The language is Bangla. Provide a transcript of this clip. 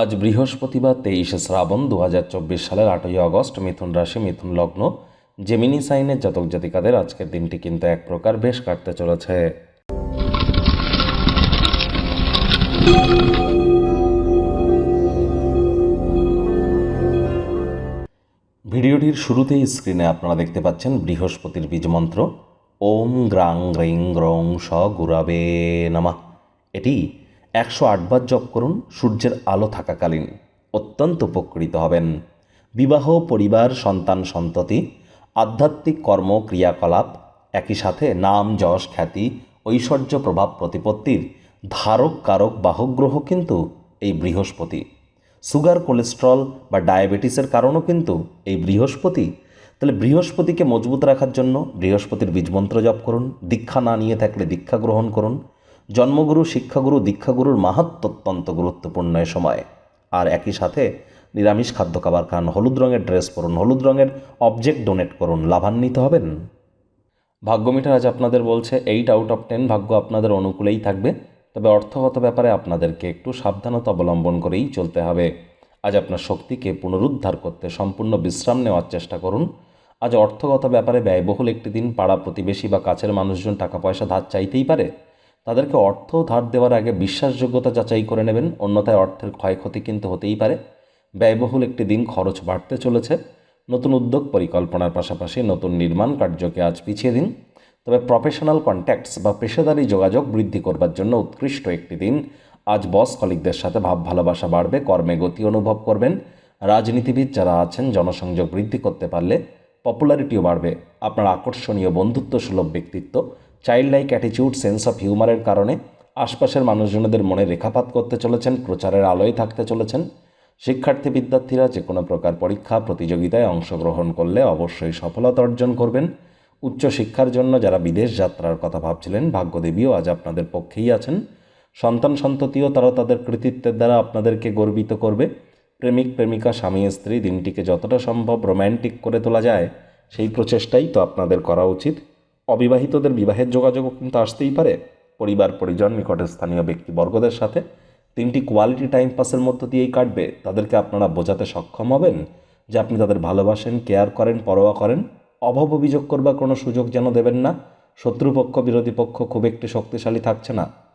আজ বৃহস্পতিবার তেইশে শ্রাবণ দু হাজার চব্বিশ সালের আটই আগস্ট মিথুন রাশি, মিথুন লগ্ন, জেমিনি সাইনের জাতক জাতিকাদের আজকের দিনটি কিন্তু এক প্রকার বেশ কাটতে চলেছে। ভিডিওটির শুরুতেই স্ক্রিনে আপনারা দেখতে পাচ্ছেন বৃহস্পতির বীজমন্ত্র ওম গ্রাং গ্রিং গ্রং স গুরাবে নামা। এটি একশো আটবার জপ করুন, সূর্যের আলো থাকাকালীন। অত্যন্ত উপকৃত হবেন। বিবাহ, পরিবার, সন্তান, সন্ততি, আধ্যাত্মিক কর্ম, ক্রিয়াকলাপ, একই সাথে নাম, যশ, খ্যাতি, ঐশ্বর্য, প্রভাব, প্রতিপত্তির ধারক, কারক, বাহক গ্রহ কিন্তু এই বৃহস্পতি। সুগার, কোলেস্ট্রল বা ডায়াবেটিসের কারণও কিন্তু এই বৃহস্পতি। তাহলে বৃহস্পতিকে মজবুত রাখার জন্য বৃহস্পতির বীজমন্ত্র জপ করুন, দীক্ষা না নিয়ে থাকলে দীক্ষা গ্রহণ করুন জন্মগুরু, শিক্ষাগুরু, দীক্ষাগুরুর মাহাত্ম অত্যন্ত গুরুত্বপূর্ণ এ সময়। আর একই সাথে নিরামিষ খাদ্য খাবার খান, হলুদ রঙের ড্রেস পরুন, হলুদ রঙের অবজেক্ট ডোনেট করুন, লাভান্বিত হবেন। ভাগ্যমিটার আজ আপনাদের বলছে এইট আউট অফ টেন ভাগ্য আপনাদের অনুকূলেই থাকবে। তবে অর্থগত ব্যাপারে আপনাদেরকে একটু সাবধানতা অবলম্বন করেই চলতে হবে। আজ আপনার শক্তিকে পুনরুদ্ধার করতে সম্পূর্ণ বিশ্রাম নেওয়ার চেষ্টা করুন। আজ অর্থগত ব্যাপারে ব্যয়বহুল একটি দিন, পাড়া প্রতিবেশী বা কাছের মানুষজন টাকা পয়সা ধার চাইতেই পারে। তাদেরকে অর্থ ধার দেওয়ার আগে বিশ্বাসযোগ্যতা যাচাই করে নেবেন, অন্যথায় অর্থের ক্ষয়ক্ষতি কিন্তু হতেই পারে। ব্যয়বহুল একটি দিন খরচ বাড়তে চলেছে। নতুন উদ্যোগ পরিকল্পনার পাশাপাশি নতুন নির্মাণ কার্যকে আজ পিছিয়ে দিন। তবে প্রফেশনাল কন্ট্যাক্টস বা পেশাদারি যোগাযোগ বৃদ্ধি করবার জন্য উৎকৃষ্ট একটি দিন। আজ বস কলিকদের সাথে ভাব ভালোবাসা বাড়বে, কর্মে গতি অনুভব করবেন। রাজনীতিবিদ যারা আছেন, জনসংযোগ বৃদ্ধি করতে পারলে পপুলারিটিও বাড়বে। আপনার আকর্ষণীয় বন্ধুত্ব সুলভ ব্যক্তিত্ব child like attitude sense of হিউমারের কারণে আশপাশের মানুষজনদের মনে রেখাপাত করতে চলেছেন, প্রচারের আলোয় থাকতে চলেছেন। শিক্ষার্থী বিদ্যার্থীরা যে কোনো প্রকার পরীক্ষা, প্রতিযোগিতায় অংশগ্রহণ করলে অবশ্যই সফলতা অর্জন করবেন। উচ্চশিক্ষার জন্য যারা বিদেশ যাত্রার কথা ভাবছিলেন, ভাগ্যদেবীও আজ আপনাদের পক্ষেই আছেন। সন্তান সন্ততিও তারা তাদের কৃতিত্বের দ্বারা আপনাদেরকে গর্বিত করবে। প্রেমিক, প্রেমিকা, স্বামী, স্ত্রী, দিনটিকে যতটা সম্ভব রোম্যান্টিক করে তোলা যায়, সেই প্রচেষ্টাই তো আপনাদের করা উচিত। অবিবাহিতদের বিবাহের যোগাযোগও কিন্তু আসতেই পারে। পরিবার, পরিজন নিকটে স্থানীয় ব্যক্তিবর্গদের সাথে তিনটি কোয়ালিটি টাইম পাসের মধ্য দিয়েই কাটবে। তাদেরকে আপনারা বোঝাতে সক্ষম হবেন যে আপনি তাদের ভালোবাসেন কেয়ার করেন, পরোয়া করেন। অভাব অভিযোগ করবার কোনো সুযোগ যেন দেবেন না। শত্রুপক্ষ, বিরোধী পক্ষ খুব একটি শক্তিশালী থাকছে না।